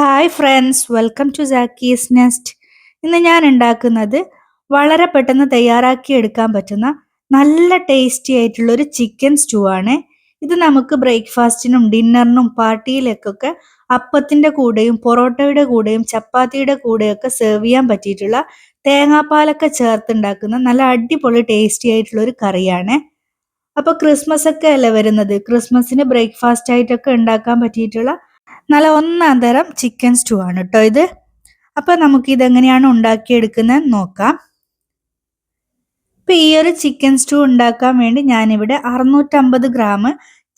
Hi friends welcome to Sakki's Nest ഇന്ന് ഞാൻ ഉണ്ടാക്കുന്നത് വളരെ പെട്ടെന്ന് തയ്യാറാക്കി എടുക്കാൻ പറ്റുന്ന നല്ല ടേസ്റ്റി ആയിട്ടുള്ള ഒരു ചിക്കൻ സ്റ്റൂ ആണ്. ഇത് നമുക്ക് ബ്രേക്ക്ഫാസ്റ്റിനും ഡിന്നറിനും പാർട്ടിയിലേക്കൊക്കെ അപ്പത്തിന്റെ കൂടെയും പൊറോട്ടയുടെ കൂടെയും ചപ്പാത്തിയുടെ കൂടെയൊക്കെ സെർവ് ചെയ്യാൻ പറ്റിയിട്ടുള്ള തേങ്ങാപ്പാലൊക്കെ ചേർത്തുണ്ടാക്കുന്ന നല്ല അടിപൊളി ടേസ്റ്റി ആയിട്ടുള്ള ഒരു കറിയാണ്. അപ്പോൾ ക്രിസ്മസ് ഒക്കെ അല്ലേ വരുന്നത്? ക്രിസ്മസിന് ബ്രേക്ക്ഫാസ്റ്റ് ആയിട്ടൊക്കെ ഉണ്ടാക്കാൻ പറ്റിയിട്ടുള്ള നല്ല ഒന്നാം തരം ചിക്കൻ സ്റ്റൂ ആണ് കേട്ടോ ഇത്. അപ്പൊ നമുക്ക് ഇതെങ്ങനെയാണ് ഉണ്ടാക്കിയെടുക്കുന്നത് നോക്കാം. ഇപ്പൊ ഈ ഒരു ചിക്കൻ സ്റ്റൂ ഉണ്ടാക്കാൻ വേണ്ടി ഞാനിവിടെ അറുന്നൂറ്റമ്പത് ഗ്രാം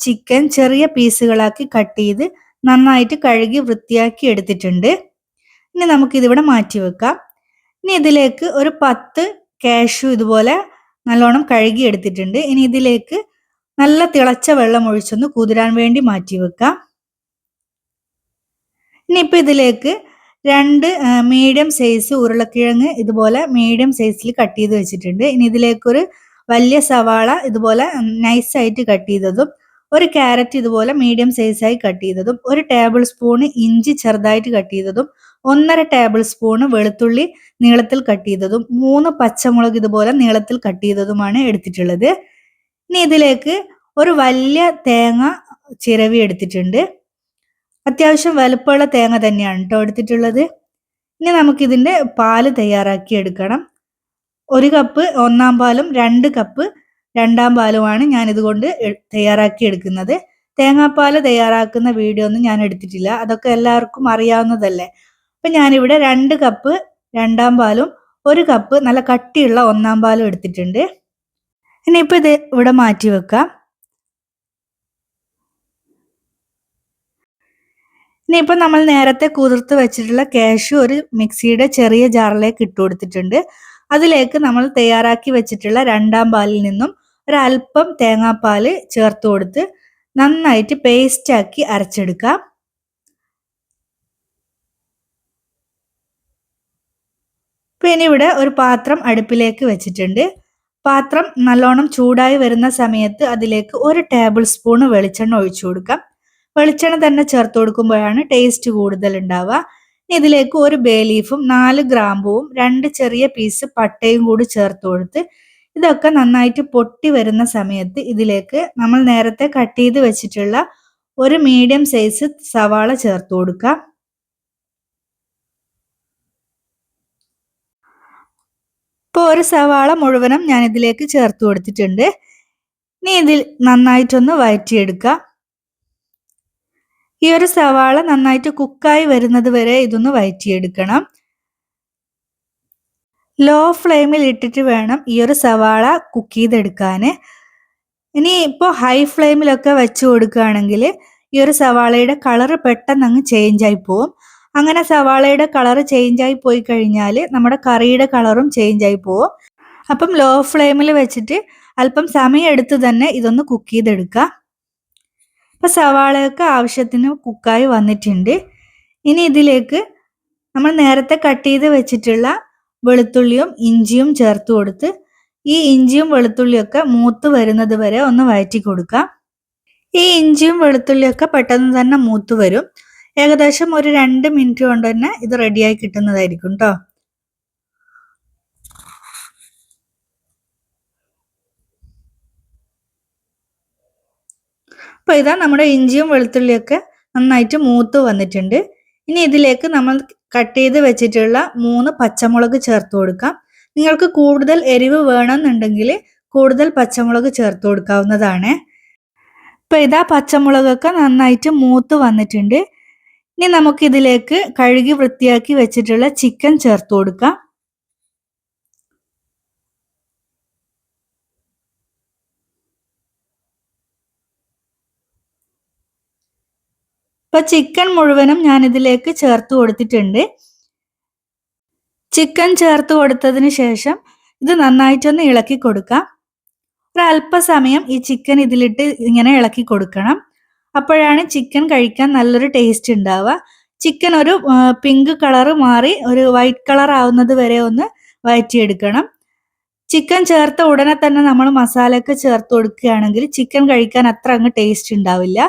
ചിക്കൻ ചെറിയ പീസുകളാക്കി കട്ട് ചെയ്ത് നന്നായിട്ട് കഴുകി വൃത്തിയാക്കി എടുത്തിട്ടുണ്ട്. ഇനി നമുക്കിതിവിടെ മാറ്റി വെക്കാം. ഇനി ഇതിലേക്ക് ഒരു പത്ത് കാഷ്യു ഇതുപോലെ നല്ലോണം കഴുകി എടുത്തിട്ടുണ്ട്. ഇനി ഇതിലേക്ക് നല്ല തിളച്ച വെള്ളം ഒഴിച്ചൊന്ന് കുതിരാൻ വേണ്ടി മാറ്റി വെക്കാം. ഇനിയിപ്പോൾ ഇതിലേക്ക് രണ്ട് മീഡിയം സൈസ് ഉരുളക്കിഴങ്ങ് ഇതുപോലെ മീഡിയം സൈസിൽ കട്ട് ചെയ്ത് വെച്ചിട്ടുണ്ട്. ഇനി ഇതിലേക്കൊരു വലിയ സവാള ഇതുപോലെ നൈസായിട്ട് കട്ട് ചെയ്തതും ഒരു ക്യാരറ്റ് ഇതുപോലെ മീഡിയം സൈസായി കട്ട് ചെയ്തതും ഒരു ടേബിൾ സ്പൂണ് ഇഞ്ചി ചെറുതായിട്ട് കട്ട് ചെയ്തതും ഒന്നര ടേബിൾ സ്പൂണ് വെളുത്തുള്ളി നീളത്തിൽ കട്ട് ചെയ്തതും മൂന്ന് പച്ചമുളക് ഇതുപോലെ നീളത്തിൽ കട്ട് ചെയ്തതുമാണ് എടുത്തിട്ടുള്ളത്. ഇനി ഇതിലേക്ക് ഒരു വലിയ തേങ്ങ ചിരവി എടുത്തിട്ടുണ്ട്. അത്യാവശ്യം വലുപ്പമുള്ള തേങ്ങ തന്നെയാണ് കേട്ടോ എടുത്തിട്ടുള്ളത്. ഇനി നമുക്കിതിന്റെ പാൽ തയ്യാറാക്കി എടുക്കണം. ഒരു കപ്പ് ഒന്നാം പാലും രണ്ട് കപ്പ് രണ്ടാം പാലുമാണ് ഞാൻ ഇതുകൊണ്ട് തയ്യാറാക്കി എടുക്കുന്നത്. തേങ്ങാപ്പാൽ തയ്യാറാക്കുന്ന വീഡിയോ ഒന്നും ഞാൻ എടുത്തിട്ടില്ല. അതൊക്കെ എല്ലാവർക്കും അറിയാവുന്നതല്ലേ. അപ്പം ഞാനിവിടെ രണ്ട് കപ്പ് രണ്ടാം പാലും ഒരു കപ്പ് നല്ല കട്ടിയുള്ള ഒന്നാം പാലും എടുത്തിട്ടുണ്ട്. ഇനിയിപ്പോൾ ഇത് ഇവിടെ മാറ്റി വെക്കാം. ഇനിയിപ്പോൾ നമ്മൾ നേരത്തെ കുതിർത്ത് വെച്ചിട്ടുള്ള കാഷ്യൂ ഒരു മിക്സിയുടെ ചെറിയ ജാറിലേക്ക് ഇട്ട് കൊടുത്തിട്ടുണ്ട്. അതിലേക്ക് നമ്മൾ തയ്യാറാക്കി വെച്ചിട്ടുള്ള രണ്ടാം പാലിൽ നിന്നും ഒരല്പം തേങ്ങാപ്പാൽ ചേർത്ത് കൊടുത്ത് നന്നായിട്ട് പേസ്റ്റാക്കി അരച്ചെടുക്കാം. പിന്നെ ഇവിടെ ഒരു പാത്രം അടുപ്പിലേക്ക് വെച്ചിട്ടുണ്ട്. പാത്രം നല്ലോണം ചൂടായി വരുന്ന സമയത്ത് അതിലേക്ക് ഒരു ടേബിൾ സ്പൂൺ വെളിച്ചെണ്ണ ഒഴിച്ചു കൊടുക്കാം. വെളിച്ചെണ്ണ തന്നെ ചേർത്ത് കൊടുക്കുമ്പോഴാണ് ടേസ്റ്റ് കൂടുതൽ ഉണ്ടാവുക. ഇതിലേക്ക് ഒരു ബേ ലീഫും നാല് ഗ്രാമ്പുവും രണ്ട് ചെറിയ പീസ് പട്ടയും കൂടി ചേർത്ത് കൊടുത്ത് ഇതൊക്കെ നന്നായിട്ട് പൊട്ടി വരുന്ന സമയത്ത് ഇതിലേക്ക് നമ്മൾ നേരത്തെ കട്ട് ചെയ്ത് വെച്ചിട്ടുള്ള ഒരു മീഡിയം സൈസ് സവാള ചേർത്ത് കൊടുക്കാം ഇപ്പോൾ ഒരു സവാള മുഴുവനും ഞാൻ ഇതിലേക്ക് ചേർത്ത് കൊടുത്തിട്ടുണ്ട്. ഇനി ഇതിൽ നന്നായിട്ടൊന്ന് വഴറ്റിയെടുക്കാം ഈ ഒരു സവാള നന്നായിട്ട് കുക്കായി വരുന്നത് വരെ ഇതൊന്ന് വയറ്റിയെടുക്കണം. ലോ ഫ്ലെയിമിൽ ഇട്ടിട്ട് വേണം ഈ ഒരു സവാള കുക്ക് ചെയ്തെടുക്കാൻ ഇനി ഇപ്പോൾ ഹൈ ഫ്ലെയിമിലൊക്കെ വെച്ച് കൊടുക്കുകയാണെങ്കിൽ ഈ ഒരു സവാളയുടെ കളറ് പെട്ടെന്ന് അങ്ങ് ചേഞ്ച് ആയി പോവും. അങ്ങനെ സവാളയുടെ കളറ് ചേഞ്ച് ആയി പോയി കഴിഞ്ഞാൽ നമ്മുടെ കറിയുടെ കളറും ചേഞ്ച് ആയി പോവും. അപ്പം ലോ ഫ്ലെയിമിൽ വെച്ചിട്ട് അല്പം സമയം എടുത്ത് തന്നെ ഇതൊന്ന് കുക്ക് ചെയ്തെടുക്കുക അപ്പോൾ സവാളയൊക്കെ ആവശ്യത്തിന് കുക്കായി വന്നിട്ടുണ്ട്. ഇനി ഇതിലേക്ക് നമ്മൾ നേരത്തെ കട്ട് ചെയ്ത് വെച്ചിട്ടുള്ള വെളുത്തുള്ളിയും ഇഞ്ചിയും ചേർത്ത് കൊടുത്ത് ഈ ഇഞ്ചിയും വെളുത്തുള്ളിയൊക്കെ മൂത്ത് വരുന്നത് വരെ ഒന്ന് വഴറ്റി കൊടുക്കാം. ഈ ഇഞ്ചിയും വെളുത്തുള്ളിയൊക്കെ പെട്ടെന്ന് തന്നെ മൂത്ത് വരും. ഏകദേശം ഒരു രണ്ട് മിനിറ്റ് കൊണ്ട് തന്നെ ഇത് റെഡിയായി കിട്ടുന്നതായിരിക്കും കേട്ടോ അപ്പോൾ ഇതാ നമ്മുടെ ഇഞ്ചിയും വെളുത്തുള്ളിയൊക്കെ നന്നായിട്ട് മൂത്ത് വന്നിട്ടുണ്ട്. ഇനി ഇതിലേക്ക് നമ്മൾ കട്ട് ചെയ്ത് വെച്ചിട്ടുള്ള മൂന്ന് പച്ചമുളക് ചേർത്ത് കൊടുക്കാം. നിങ്ങൾക്ക് കൂടുതൽ എരിവ് വേണമെന്നുണ്ടെങ്കിൽ കൂടുതൽ പച്ചമുളക് ചേർത്ത് കൊടുക്കാവുന്നതാണ്. ഇപ്പൊ ഇതാ പച്ചമുളകൊക്കെ നന്നായിട്ട് മൂത്ത് വന്നിട്ടുണ്ട്. ഇനി നമുക്കിതിലേക്ക് കഴുകി വൃത്തിയാക്കി വെച്ചിട്ടുള്ള ചിക്കൻ ചേർത്ത് കൊടുക്കാം. ഇപ്പൊ ചിക്കൻ മുഴുവനും ഞാൻ ഇതിലേക്ക് ചേർത്ത് കൊടുത്തിട്ടുണ്ട്. ചിക്കൻ ചേർത്ത് കൊടുത്തതിന് ശേഷം ഇത് നന്നായിട്ടൊന്ന് ഇളക്കി കൊടുക്കാം. ഒരല്പസമയം ഈ ചിക്കൻ ഇതിലിട്ട് ഇങ്ങനെ ഇളക്കി കൊടുക്കണം. അപ്പോഴാണ് ചിക്കൻ കഴിക്കാൻ നല്ലൊരു ടേസ്റ്റ് ഉണ്ടാവുക. ചിക്കൻ ഒരു പിങ്ക് കളർ മാറി ഒരു വൈറ്റ് കളർ ആവുന്നത് വരെ ഒന്ന് വഴറ്റിയെടുക്കണം ചിക്കൻ ചേർത്ത ഉടനെ തന്നെ നമ്മൾ മസാലയൊക്കെ ചേർത്ത് കൊടുക്കുകയാണെങ്കിൽ ചിക്കൻ കഴിക്കാൻ അത്ര അങ്ങ് ടേസ്റ്റ് ഉണ്ടാവില്ല.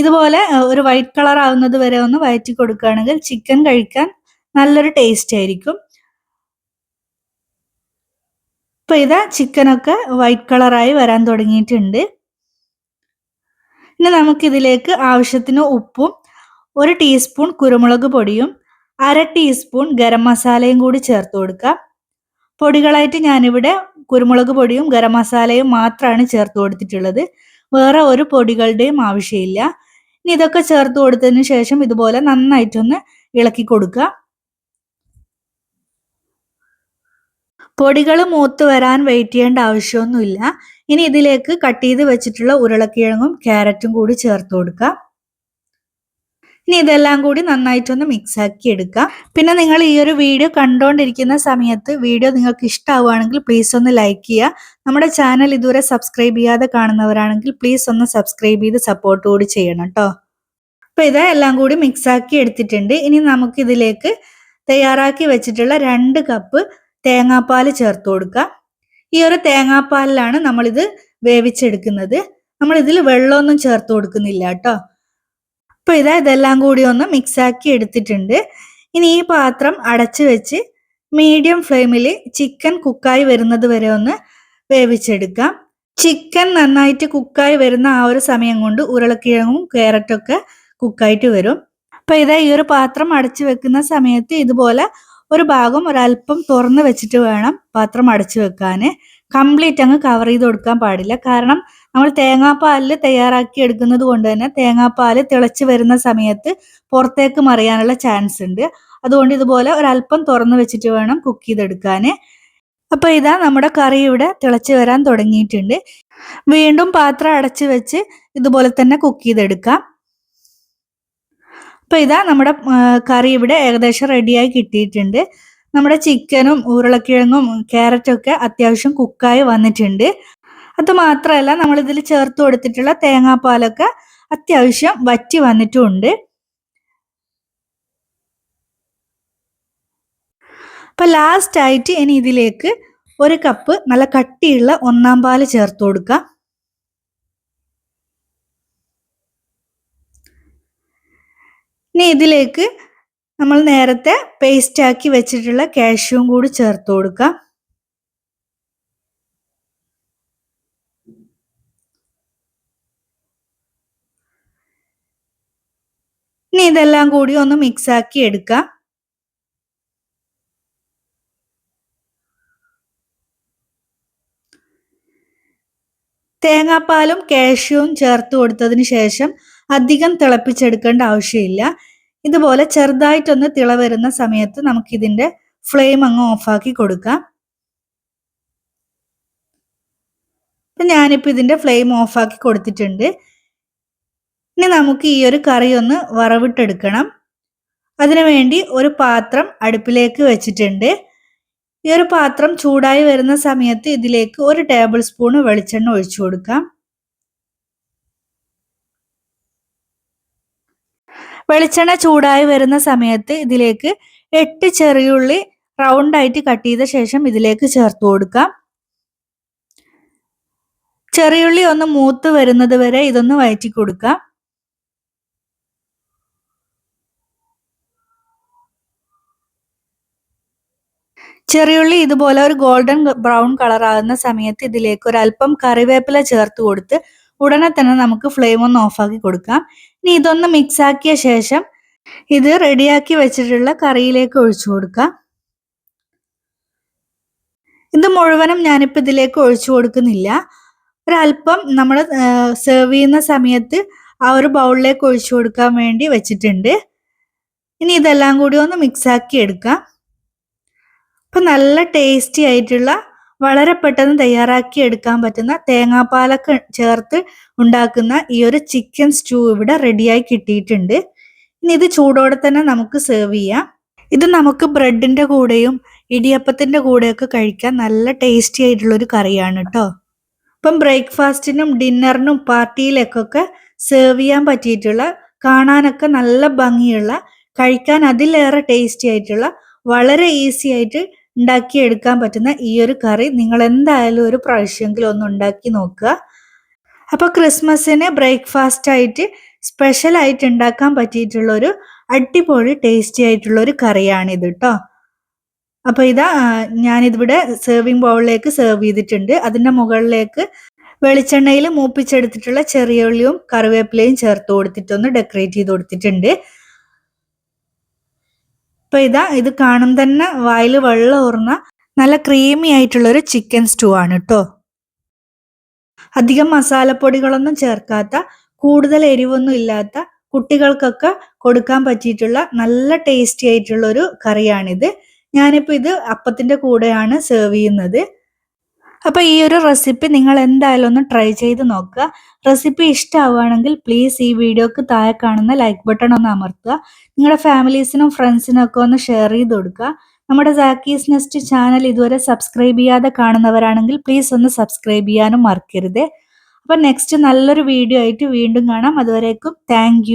ഇതുപോലെ ഒരു വൈറ്റ് കളർ ആവുന്നത് വരെ ഒന്ന് വയറ്റി കൊടുക്കുകയാണെങ്കിൽ ചിക്കൻ കഴിക്കാൻ നല്ലൊരു ടേസ്റ്റ് ആയിരിക്കും. ഇപ്പൊ ഇതാ ചിക്കനൊക്കെ വൈറ്റ് കളറായി വരാൻ തുടങ്ങിയിട്ടുണ്ട്. ഇനി നമുക്കിതിലേക്ക് ആവശ്യത്തിന് ഉപ്പും ഒരു ടീസ്പൂൺ കുരുമുളക് പൊടിയും അര ടീസ്പൂൺ ഗരം മസാലയും കൂടി ചേർത്ത് കൊടുക്കുക പൊടികളായിട്ട് ഞാനിവിടെ കുരുമുളക് പൊടിയും ഗരം മസാലയും മാത്രമാണ് ചേർത്ത് കൊടുത്തിട്ടുള്ളത്. വേറെ ഒരു പൊടികളുടെയും ആവശ്യമില്ല. ഇനി ഇതൊക്കെ ചേർത്ത് കൊടുത്തതിന് ശേഷം ഇതുപോലെ നന്നായിട്ടൊന്ന് ഇളക്കി കൊടുക്കുക. പൊടികൾ മൂത്ത് വരാൻ വെയിറ്റ് ചെയ്യേണ്ട ആവശ്യമൊന്നുമില്ല. ഇനി ഇതിലേക്ക് കട്ട് ചെയ്ത് വെച്ചിട്ടുള്ള ഉരുളക്കിഴങ്ങും ക്യാരറ്റും കൂടി ചേർത്ത് കൊടുക്കുക. ഇനി ഇതെല്ലാം കൂടി നന്നായിട്ടൊന്ന് മിക്സ് ആക്കി എടുക്കുക പിന്നെ നിങ്ങൾ ഈ ഒരു വീഡിയോ കണ്ടുകൊണ്ടിരിക്കുന്ന സമയത്ത് വീഡിയോ നിങ്ങൾക്ക് ഇഷ്ടമാവുകയാണെങ്കിൽ പ്ലീസ് ഒന്ന് ലൈക്ക് ചെയ്യുക. നമ്മുടെ ചാനൽ ഇതുവരെ സബ്സ്ക്രൈബ് ചെയ്യാതെ കാണുന്നവരാണെങ്കിൽ പ്ലീസ് ഒന്ന് സബ്സ്ക്രൈബ് ചെയ്ത് സപ്പോർട്ട് കൂടി ചെയ്യണം കേട്ടോ അപ്പൊ ഇത് എല്ലാം കൂടി മിക്സ് ആക്കി എടുത്തിട്ടുണ്ട്. ഇനി നമുക്ക് ഇതിലേക്ക് തയ്യാറാക്കി വെച്ചിട്ടുള്ള രണ്ട് കപ്പ് തേങ്ങാപ്പാൽ ചേർത്ത് കൊടുക്കുക ഈ ഒരു തേങ്ങാപ്പാലിലാണ് നമ്മളിത് വേവിച്ചെടുക്കുന്നത്. നമ്മൾ ഇതിൽ വെള്ളമൊന്നും ചേർത്ത് കൊടുക്കുന്നില്ല കേട്ടോ അപ്പൊ ഇതാ ഇതെല്ലാം കൂടി ഒന്ന് മിക്സ് ആക്കി എടുത്തിട്ടുണ്ട്. ഇനി ഈ പാത്രം അടച്ചു വെച്ച് മീഡിയം ഫ്ലെയിമിൽ ചിക്കൻ കുക്കായി വരുന്നത് വരെ ഒന്ന് വേവിച്ചെടുക്കാം. ചിക്കൻ നന്നായിട്ട് കുക്കായി വരുന്ന ആ ഒരു സമയം കൊണ്ട് ഉരുളക്കിഴങ്ങും ക്യാരറ്റൊക്കെ കുക്കായിട്ട് വരും. അപ്പൊ ഇതാ ഈ ഒരു പാത്രം അടച്ചു വെക്കുന്ന സമയത്ത് ഇതുപോലെ ഒരു ഭാഗം ഒരല്പം തുറന്ന് വെച്ചിട്ട് വേണം പാത്രം അടച്ചു വെക്കാൻ കംപ്ലീറ്റ് അങ്ങ് കവർ ചെയ്ത് കൊടുക്കാൻ പാടില്ല. കാരണം നമ്മൾ തേങ്ങാപ്പാലിൽ തയ്യാറാക്കി എടുക്കുന്നത് കൊണ്ട് തന്നെ തേങ്ങാപ്പാൽ തിളച്ച് വരുന്ന സമയത്ത് പുറത്തേക്ക് മറിയാനുള്ള ചാൻസ് ഉണ്ട്. അതുകൊണ്ട് ഇതുപോലെ ഒരല്പം തുറന്ന് വെച്ചിട്ട് വേണം കുക്ക് ചെയ്തെടുക്കാൻ അപ്പൊ ഇതാ നമ്മുടെ കറി ഇവിടെ തിളച്ച് വരാൻ തുടങ്ങിയിട്ടുണ്ട്. വീണ്ടും പാത്രം അടച്ചു വെച്ച് ഇതുപോലെ തന്നെ കുക്ക് ചെയ്തെടുക്കാം. അപ്പൊ ഇതാ നമ്മുടെ കറി ഇവിടെ ഏകദേശം റെഡിയായി കിട്ടിയിട്ടുണ്ട്. നമ്മുടെ ചിക്കനും ഉരുളക്കിഴങ്ങും ക്യാരറ്റും ഒക്കെ അത്യാവശ്യം കുക്കായി വന്നിട്ടുണ്ട്. അത് മാത്രമല്ല നമ്മൾ ഇതിൽ ചേർത്ത് കൊടുത്തിട്ടുള്ള തേങ്ങാപ്പാലൊക്കെ അത്യാവശ്യം വറ്റി വന്നിട്ടുമുണ്ട് അപ്പൊ ലാസ്റ്റ് ആയിട്ട് ഇനി ഇതിലേക്ക് ഒരു കപ്പ് നല്ല കട്ടിയുള്ള ഒന്നാം പാൽ ചേർത്ത് കൊടുക്കാം. ഇനി ഇതിലേക്ക് നമ്മൾ നേരത്തെ പേസ്റ്റാക്കി വെച്ചിട്ടുള്ള കാഷ്യൂവും കൂടി ചേർത്ത് കൊടുക്കാം. ഇനി ഇതെല്ലാം കൂടി ഒന്ന് മിക്സ് ആക്കി എടുക്കാം. തേങ്ങാപ്പാലും കാഷ്യവും ചേർത്ത് കൊടുത്തതിന് ശേഷം അധികം തിളപ്പിച്ചെടുക്കേണ്ട ആവശ്യമില്ല. ഇതുപോലെ ചെറുതായിട്ടൊന്ന് തിള വരുന്ന സമയത്ത് ഇതിന്റെ ഫ്ലെയിം അങ്ങ് ഓഫാക്കി കൊടുക്കാം. ഞാനിപ്പോൾ ഇതിന്റെ ഫ്ലെയിം ഓഫാക്കി കൊടുത്തിട്ടുണ്ട്. ഇനി നമുക്ക് ഈ ഒരു കറി ഒന്ന് വറവിട്ടെടുക്കണം. അതിനുവേണ്ടി ഒരു പാത്രം അടുപ്പിലേക്ക് വെച്ചിട്ടുണ്ട്. ഈ ഒരു പാത്രം ചൂടായി വരുന്ന സമയത്ത് ഇതിലേക്ക് ഒരു ടേബിൾ സ്പൂൺ വെളിച്ചെണ്ണ ഒഴിച്ചു കൊടുക്കാം. വെളിച്ചെണ്ണ ചൂടായി വരുന്ന സമയത്ത് ഇതിലേക്ക് എട്ട് ചെറിയുള്ളി റൗണ്ട് ആയിട്ട് കട്ട് ചെയ്ത ശേഷം ഇതിലേക്ക് ചേർത്ത് കൊടുക്കാം. ചെറിയുള്ളി ഒന്ന് മൂത്ത് വരുന്നത് വരെ ഇതൊന്ന് വയറ്റി കൊടുക്കാം. ചെറിയുള്ളി ഇതുപോലെ ഒരു ഗോൾഡൻ ബ്രൗൺ കളർ ആകുന്ന സമയത്ത് ഇതിലേക്ക് ഒരു അല്പം കറിവേപ്പില ചേർത്ത് കൊടുത്ത് ഉടനെ തന്നെ നമുക്ക് ഫ്ലെയിം ഒന്ന് ഓഫാക്കി കൊടുക്കാം. ഇനി ഇതൊന്ന് മിക്സ് ആക്കിയ ശേഷം ഇത് റെഡിയാക്കി വെച്ചിട്ടുള്ള കറിയിലേക്ക് ഒഴിച്ചു കൊടുക്കാം. ഇത് മുഴുവനും ഞാനിപ്പോൾ ഇതിലേക്ക് ഒഴിച്ചു കൊടുക്കുന്നില്ല. ഒരല്പം നമ്മൾ സെർവ് ചെയ്യുന്ന സമയത്ത് ആ ഒരു ബൗളിലേക്ക് ഒഴിച്ചു കൊടുക്കാൻ വേണ്ടി വെച്ചിട്ടുണ്ട്. ഇനി ഇതെല്ലാം കൂടി ഒന്ന് മിക്സ് ആക്കി എടുക്കാം. അപ്പം നല്ല ടേസ്റ്റി ആയിട്ടുള്ള വളരെ പെട്ടെന്ന് തയ്യാറാക്കി എടുക്കാൻ പറ്റുന്ന തേങ്ങാപ്പാലൊക്കെ ചേർത്ത് ഉണ്ടാക്കുന്ന ഈ ഒരു ചിക്കൻ സ്റ്റൂ ഇവിടെ റെഡിയായി കിട്ടിയിട്ടുണ്ട്. ഇനി ഇത് ചൂടോടെ തന്നെ നമുക്ക് സെർവ് ചെയ്യാം. ഇത് നമുക്ക് ബ്രെഡിന്റെ കൂടെയും ഇടിയപ്പത്തിന്റെ കൂടെയൊക്കെ കഴിക്കാൻ നല്ല ടേസ്റ്റി ആയിട്ടുള്ള ഒരു കറിയാണ് കേട്ടോ ഇപ്പം ബ്രേക്ക്ഫാസ്റ്റിനും ഡിന്നറിനും പാർട്ടിയിലേക്കൊക്കെ സെർവ് ചെയ്യാൻ പറ്റിയിട്ടുള്ള കാണാനൊക്കെ നല്ല ഭംഗിയുള്ള കഴിക്കാൻ അതിലേറെ ടേസ്റ്റി ആയിട്ടുള്ള വളരെ ഈസി ആയിട്ട് ഉണ്ടാക്കിയെടുക്കാൻ പറ്റുന്ന ഈ ഒരു കറി. നിങ്ങൾ എന്തായാലും ഒരു പ്രാവശ്യമെങ്കിലും ഒന്ന് ഉണ്ടാക്കി നോക്കുക. അപ്പോൾ ക്രിസ്മസിന് ബ്രേക്ക്ഫാസ്റ്റ് ആയിട്ട് സ്പെഷ്യൽ ആയിട്ട് ഉണ്ടാക്കാൻ പറ്റിയിട്ടുള്ള ഒരു അടിപൊളി ടേസ്റ്റി ആയിട്ടുള്ള ഒരു കറിയാണ് ഇത് കേട്ടോ അപ്പൊ ഇതാ ഞാനിതിവിടെ സെർവിങ് ബൗളിലേക്ക് സെർവ് ചെയ്തിട്ടുണ്ട്. അതിന്റെ മുകളിലേക്ക് വെളിച്ചെണ്ണയിൽ മൂപ്പിച്ചെടുത്തിട്ടുള്ള ചെറിയ ഉള്ളിയും കറിവേപ്പിലയും ചേർത്ത് കൊടുത്തിട്ടൊന്ന് ഡെക്കറേറ്റ് ചെയ്ത് കൊടുത്തിട്ടുണ്ട്. ഇപ്പൊ ഇതാ ഇത് കാണും തന്നെ വായിൽ വെള്ളം ഊർന്ന നല്ല ക്രീമി ആയിട്ടുള്ള ഒരു ചിക്കൻ സ്റ്റൂ ആണ് കേട്ടോ അധികം മസാലപ്പൊടികളൊന്നും ചേർക്കാത്ത കൂടുതൽ എരിവൊന്നും ഇല്ലാത്ത കുട്ടികൾക്കൊക്കെ കൊടുക്കാൻ പറ്റിയിട്ടുള്ള നല്ല ടേസ്റ്റി ആയിട്ടുള്ള ഒരു കറിയാണിത്. ഞാനിപ്പോൾ ഇത് അപ്പത്തിന്റെ കൂടെയാണ് സെർവ് ചെയ്യുന്നത്. അപ്പൊ ഈ ഒരു റെസിപ്പി നിങ്ങൾ എന്തായാലും ഒന്ന് ട്രൈ ചെയ്ത് നോക്കുക. റെസിപ്പി ഇഷ്ടമാവുകയാണെങ്കിൽ പ്ലീസ് ഈ വീഡിയോക്ക് താഴെ കാണുന്ന ലൈക്ക് ബട്ടൺ ഒന്ന് അമർത്തുക. നിങ്ങളുടെ ഫാമിലീസിനും ഫ്രണ്ട്സിനും ഒക്കെ ഒന്ന് ഷെയർ ചെയ്ത് കൊടുക്കുക. നമ്മുടെ സാക്കീസ് നെസ്റ്റ് ചാനൽ ഇതുവരെ സബ്സ്ക്രൈബ് ചെയ്യാതെ കാണുന്നവരാണെങ്കിൽ പ്ലീസ് ഒന്ന് സബ്സ്ക്രൈബ് ചെയ്യാനും മറക്കരുത്. അപ്പൊ നെക്സ്റ്റ് നല്ലൊരു വീഡിയോ ആയിട്ട് വീണ്ടും കാണാം. അതുവരേക്കും താങ്ക്